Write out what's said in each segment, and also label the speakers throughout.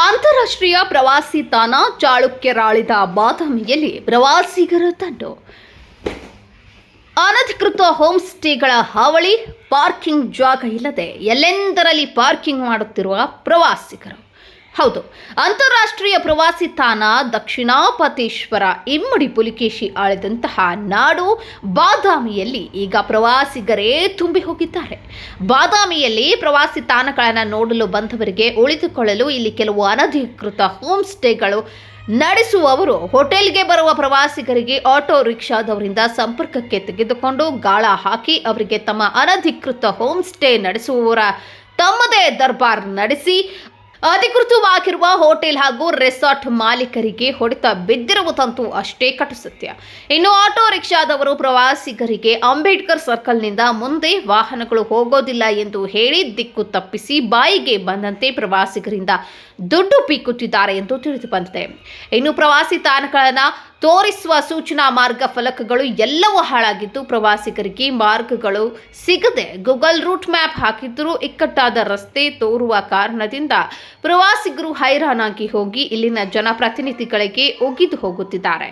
Speaker 1: ಅಂತಾರಾಷ್ಟ್ರೀಯ ಪ್ರವಾಸಿ ತಾಣ ಚಾಳುಕ್ಯರಾಳಿದ ಬಾದಾಮಿಯಲ್ಲಿ ಪ್ರವಾಸಿಗರ ತಂಡು. ಅನಧಿಕೃತ ಹೋಮ್ ಸ್ಟೇಗಳ ಹಾವಳಿ, ಪಾರ್ಕಿಂಗ್ ಜಾಗ ಇಲ್ಲದೆ ಎಲ್ಲೆಂದರಲ್ಲಿ ಪಾರ್ಕಿಂಗ್ ಮಾಡುತ್ತಿರುವ ಪ್ರವಾಸಿಗರು. ಹೌದು. ಅಂತಾರಾಷ್ಟ್ರೀಯ ಪ್ರವಾಸಿ ತಾಣ ದಕ್ಷಿಣಾಪತೇಶ್ವರ ಇಮ್ಮಡಿ ಪುಲಿಕೇಶಿ ಆಳಿದಂತಹ ನಾಡು ಬಾದಾಮಿಯಲ್ಲಿ ಈಗ ಪ್ರವಾಸಿಗರೇ ತುಂಬಿ ಹೋಗಿದ್ದಾರೆ. ಬಾದಾಮಿಯಲ್ಲಿ ಪ್ರವಾಸಿ ತಾಣಗಳನ್ನು ನೋಡಲು ಬಂದವರಿಗೆ ಉಳಿದುಕೊಳ್ಳಲು ಇಲ್ಲಿ ಕೆಲವು ಅನಧಿಕೃತ ಹೋಮ್ ಸ್ಟೇಗಳು ನಡೆಸುವವರು. ಹೋಟೆಲ್ಗೆ ಬರುವ ಪ್ರವಾಸಿಗರಿಗೆ ಆಟೋ ರಿಕ್ಷಾದವರಿಂದ ಸಂಪರ್ಕಕ್ಕೆ ತೆಗೆದುಕೊಂಡು ಗಾಳ ಹಾಕಿ ಅವರಿಗೆ ತಮ್ಮ ಅನಧಿಕೃತ ಹೋಮ್ ಸ್ಟೇ ನಡೆಸುವವರ ತಮ್ಮದೇ ದರ್ಬಾರ್ ನಡೆಸಿ ಅಧಿಕೃತವಾಗಿರುವ ಹೋಟೆಲ್ ಹಾಗೂ ರೆಸಾರ್ಟ್ ಮಾಲೀಕರಿಗೆ ಹೊಡೆತ ಬಿದ್ದಿರುವುದಂತೂ ಅಷ್ಟೇ ಕಟು ಸತ್ಯ. ಇನ್ನು ಆಟೋ ರಿಕ್ಷಾದವರು ಪ್ರವಾಸಿಗರಿಗೆ ಅಂಬೇಡ್ಕರ್ ಸರ್ಕಲ್ನಿಂದ ಮುಂದೆ ವಾಹನಗಳು ಹೋಗೋದಿಲ್ಲ ಎಂದು ಹೇಳಿ ದಿಕ್ಕು ತಪ್ಪಿಸಿ ಬಾಯಿಗೆ ಬಂದಂತೆ ಪ್ರವಾಸಿಗರಿಂದ ದುಡ್ಡು ಪೀಕುತ್ತಿದ್ದಾರೆ ಎಂದು ತಿಳಿದು ಬಂದಿದೆ. ಇನ್ನು ಪ್ರವಾಸಿ ತಾಣಗಳನ್ನು ತೋರಿಸುವ ಸೂಚನಾ ಮಾರ್ಗ ಫಲಕಗಳು ಎಲ್ಲವೂ ಹಾಳಾಗಿದ್ದು ಪ್ರವಾಸಿಗರಿಗೆ ಮಾರ್ಗಗಳು ಸಿಗದೆ ಗೂಗಲ್ ರೂಟ್ ಮ್ಯಾಪ್ ಹಾಕಿದ್ದರೂ ಇಕ್ಕಟ್ಟಾದ ರಸ್ತೆ ತೋರುವ ಕಾರಣದಿಂದ ಪ್ರವಾಸಿಗರು ಹೈರಾಣಾಗಿ ಹೋಗಿ ಇಲ್ಲಿನ ಜನಪ್ರತಿನಿಧಿಗಳಿಗೆ ಒಗಿದು ಹೋಗುತ್ತಿದ್ದಾರೆ.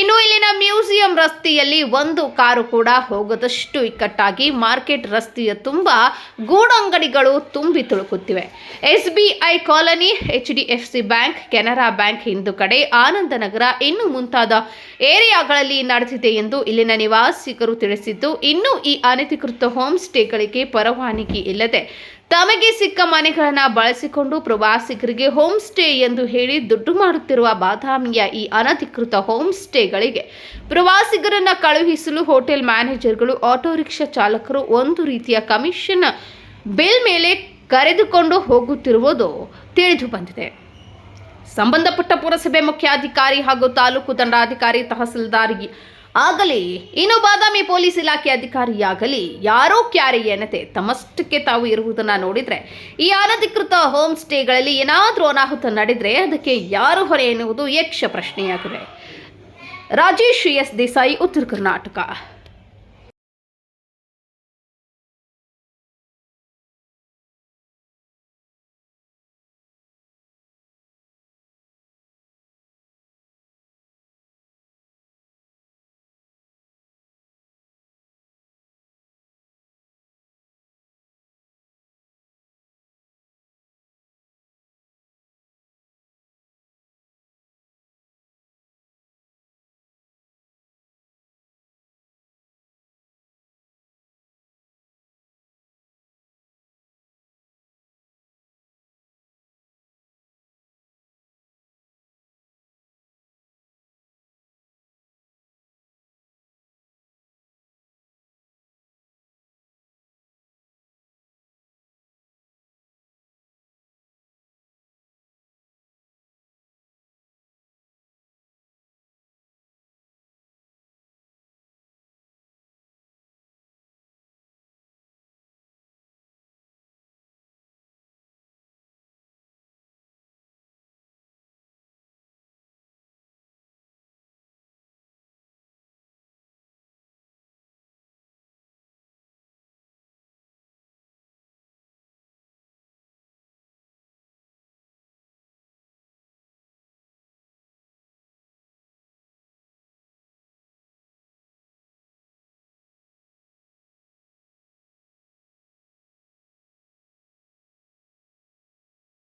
Speaker 1: ಇನ್ನು ಇಲ್ಲಿನ ಮ್ಯೂಸಿಯಂ ರಸ್ತೆಯಲ್ಲಿ ಒಂದು ಕಾರು ಕೂಡ ಹೋಗದಷ್ಟು ಇಕ್ಕಟ್ಟಾಗಿ ಮಾರ್ಕೆಟ್ ರಸ್ತೆಯ ತುಂಬ ಗೂಡಂಗಡಿಗಳು ತುಂಬಿ ತುಳುಕುತ್ತಿವೆ. SBI colony, H D F C bank, Canara bank Hindu ಕಡೆ ಆನಂದನಗರ ಇನ್ನು ಮುಂತಾದ ಏರಿಯಾಗಳಲ್ಲಿ ನಡೆದಿದೆ ಎಂದು ಇಲ್ಲಿನ ನಿವಾಸಿಗರು ತಿಳಿಸಿದ್ದು, ಇನ್ನು ಈ ಅನಧಿಕೃತ ಹೋಮ್ ಸ್ಟೇಗಳಿಗೆ ಪರವಾನಗಿ ಇಲ್ಲದೆ ತಮಗೆ ಸಿಕ್ಕ ಮನೆಗಳನ್ನು ಬಳಸಿಕೊಂಡು ಪ್ರವಾಸಿಗರಿಗೆ ಹೋಮ್ ಸ್ಟೇ ಎಂದು ಹೇಳಿ ದುಡ್ಡು ಮಾಡುತ್ತಿರುವ ಬಾದಾಮಿಯ ಈ ಅನಧಿಕೃತ ಹೋಮ್ ಸ್ಟೇಗಳಿಗೆ ಪ್ರವಾಸಿಗರನ್ನ ಕಳುಹಿಸಲು ಹೋಟೆಲ್ ಮ್ಯಾನೇಜರ್ಗಳು, ಆಟೋ ರಿಕ್ಷಾ ಚಾಲಕರು ಒಂದು ರೀತಿಯ ಕಮಿಷನ್ ಬಿಲ್ ಮೇಲೆ ಕರೆದುಕೊಂಡು ಹೋಗುತ್ತಿರುವುದು ತಿಳಿದು ಬಂದಿದೆ. ಸಂಬಂಧಪಟ್ಟ ಪುರಸಭೆ ಮುಖ್ಯಾಧಿಕಾರಿ ಹಾಗೂ ತಾಲೂಕು ದಂಡಾಧಿಕಾರಿ ತಹಸೀಲ್ದಾರ್ ಆಗಲಿ, ಇನ್ನು ಬಾದಾಮಿ ಪೊಲೀಸ್ ಇಲಾಖೆ ಅಧಿಕಾರಿಯಾಗಲಿ, ಯಾರೋ ಕ್ಯಾರಿ ಏನತೆ ತಮ್ಮಷ್ಟಕ್ಕೆ ತಾವು ಇರುವುದನ್ನು ನೋಡಿದರೆ, ಈ ಅನಧಿಕೃತ ಹೋಮ್ ಸ್ಟೇಗಳಲ್ಲಿ ಏನಾದರೂ ಅನಾಹುತ ನಡೆದರೆ ಅದಕ್ಕೆ ಯಾರು ಹೊರೆ ಎನ್ನುವುದು ಯಕ್ಷ ಪ್ರಶ್ನೆಯಾಗಿದೆ. ರಾಜೇಶ್ ಎಸ್ ದೇಸಾಯಿ, ಉತ್ತರ ಕರ್ನಾಟಕ.